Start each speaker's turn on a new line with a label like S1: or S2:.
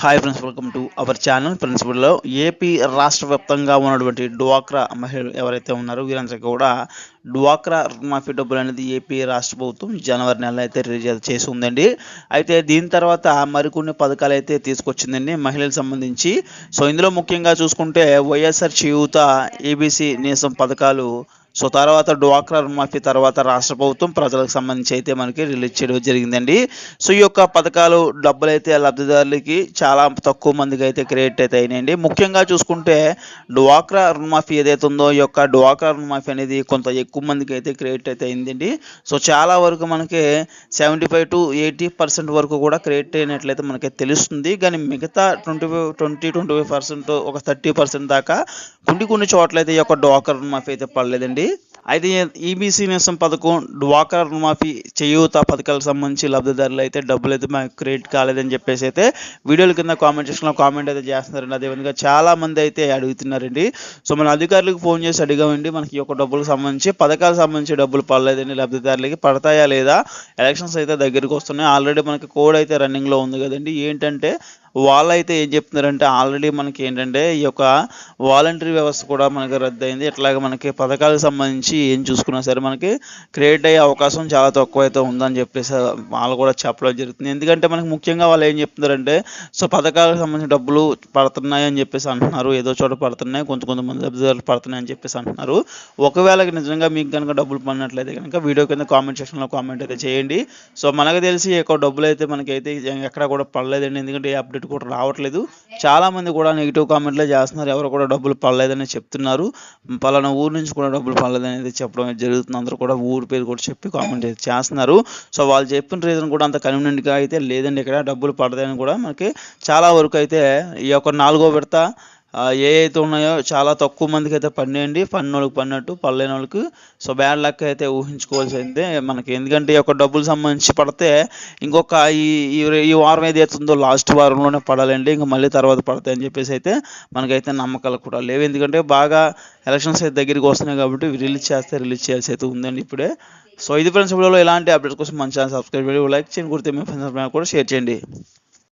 S1: Hi friends welcome to our channel ప్రిన్సిపల్లో AP రాష్ట్ర వ్యాప్తంగా ఉన్నటువంటి డ్వాక్రా మహిళలు ఎవరైతే ఉన్నారో వీరందరికీ కూడా డ్వాక్రా రుణమాఫీ డబ్బులు అనేది ఏపీ రాష్ట్ర ప్రభుత్వం జనవరి నెల అయితే రిలీజ్ చేసి ఉందండి అయితే దీని తర్వాత మరికొన్ని పథకాలు అయితే తీసుకొచ్చిందండి మహిళలకు సంబంధించి. సో ఇందులో ముఖ్యంగా చూసుకుంటే వైఎస్ఆర్ చేయూత ఏబీసీ నేసం పథకాలు సో తర్వాత డ్వాక్రా రుణమాఫీ తర్వాత రాష్ట్ర ప్రభుత్వం ప్రజలకు సంబంధించి అయితే మనకి రిలీజ్ చేయడం జరిగిందండి. సో ఈ యొక్క పథకాలు డబ్బులు అయితే లబ్ధిదారులకి చాలా తక్కువ మందికి అయితే క్రియేట్ అయితే అయినాయండి. ముఖ్యంగా చూసుకుంటే డ్వాక్రా రుణమాఫీ ఏదైతే ఉందో ఈ యొక్క డ్వాక్రా రుణమాఫీ అనేది కొంత ఎక్కువ మందికి అయితే క్రియేట్ అయితే అయిందండి. సో చాలా వరకు మనకి seventy five to eighty percent వరకు కూడా క్రియేట్ అయినట్లయితే మనకి తెలుస్తుంది. కానీ మిగతా twenty five twenty twenty five percent ఒక థర్టీ పర్సెంట్ దాకా కొన్ని కొన్ని చోట్ల అయితే ఈ యొక్క డ్వాక్రా రుణమాఫీ అయితే పడలేదండి. అయితే ఈబీసీ నేసం పథకం డ్వాక్రా రుణమాఫీ చేయూత పథకాలకు సంబంధించి లబ్ధిదారులు అయితే డబ్బులు అయితే మాకు క్రియేట్ కాలేదని చెప్పేసి అయితే వీడియోల కింద కామెంట్ సెక్షన్లో కామెంట్ అయితే చేస్తున్నారండి. అదేవిధంగా చాలా మంది అయితే అడుగుతున్నారండి. సో మన అధికారులకు ఫోన్ చేసి అడిగామండి మనకి ఈ యొక్క డబ్బులకు సంబంధించి పథకాలకు సంబంధించి డబ్బులు పడలేదండి లబ్ధిదారులకి పడతాయా లేదా? ఎలక్షన్స్ అయితే దగ్గరికి వస్తున్నాయి. ఆల్రెడీ మనకి కోడ్ అయితే రన్నింగ్లో ఉంది కదండి. ఏంటంటే వాళ్ళైతే ఏం చెప్తున్నారంటే ఆల్రెడీ మనకి ఏంటంటే ఈ యొక్క వాలంటరీ వ్యవస్థ కూడా మనకి రద్దయింది. ఇట్లాగే మనకి పథకాలకు సంబంధించి ఏం చూసుకున్నా సరే మనకి క్రియేట్ అయ్యే అవకాశం చాలా తక్కువ అయితే ఉందని చెప్పేసి వాళ్ళు కూడా చెప్పడం జరుగుతుంది. ఎందుకంటే మనకి ముఖ్యంగా వాళ్ళు ఏం చెప్తున్నారంటే సో పథకాలకు సంబంధించిన డబ్బులు పడుతున్నాయి అని చెప్పేసి అంటున్నారు. ఏదో చోట పడుతున్నాయి కొంత కొంతమంది లబ్ధిదారులు పడుతున్నాయి అని చెప్పేసి అంటున్నారు. ఒకవేళ నిజంగా మీకు కనుక డబ్బులు పడినట్లయితే కనుక వీడియో కింద కామెంట్ సెక్షన్లో కామెంట్ అయితే చేయండి. సో మనకు తెలిసి ఎక్కువ డబ్బులు అయితే మనకైతే ఎక్కడ కూడా పడలేదండి. ఎందుకంటే అప్డేట్ కూడా రావట్లేదు. చాలా మంది కూడా నెగిటివ్ కామెంట్లే చేస్తున్నారు. ఎవరు కూడా డబ్బులు పడలేదని చెప్తున్నారు. పలానా ఊరు నుంచి కూడా డబ్బులు పడలేదనేది చెప్పడం జరుగుతుంది. అందరూ కూడా ఊరి పేరు కూడా చెప్పి కామెంట్ చేస్తున్నారు. సో వాళ్ళు చెప్పిన రీజన్ కూడా అంత కన్వీనియంట్గా అయితే లేదండి. ఇక్కడ డబ్బులు పడదని కూడా మనకి చాలా వరకు అయితే ఈ యొక్క నాలుగో విడత ఆ, ఏ అయితే ఉన్నాయో చాలా తక్కువ మందికి అయితే పడినాయండి పన్నోళ్ళకి వాళ్ళకి పడినట్టు పడలేని వాళ్ళకి సో బ్యాడ్ లక్ అయితే ఊహించుకోవాల్సిందే. మనకి ఎందుకంటే ఈ యొక్క డబ్బులు సంబంధించి పడితే ఇంకొక ఈ ఈ వారం ఏదైతే ఉందో లాస్ట్ వారంలోనే పడాలండి. ఇంకా మళ్ళీ తర్వాత పడతాయని చెప్పేసి అయితే మనకైతే నమ్మకాలు కూడా లేవు. ఎందుకంటే బాగా ఎలక్షన్స్ అయితే దగ్గరికి వస్తున్నాయి కాబట్టి రిలీజ్ చేస్తే రిలీజ్ చేయాల్సి అయితే ఉందండి ఇప్పుడే. సో ఇది ఫ్రెండ్స్ వీడియోలో ఇలాంటి అప్డేట్స్ కోసం మన ఛానల్ సబ్స్క్రైబ్ చేయండి. లైక్ చేయండి గుర్తు మీ ఫ్రెండ్స్ కూడా షేర్ చేయండి.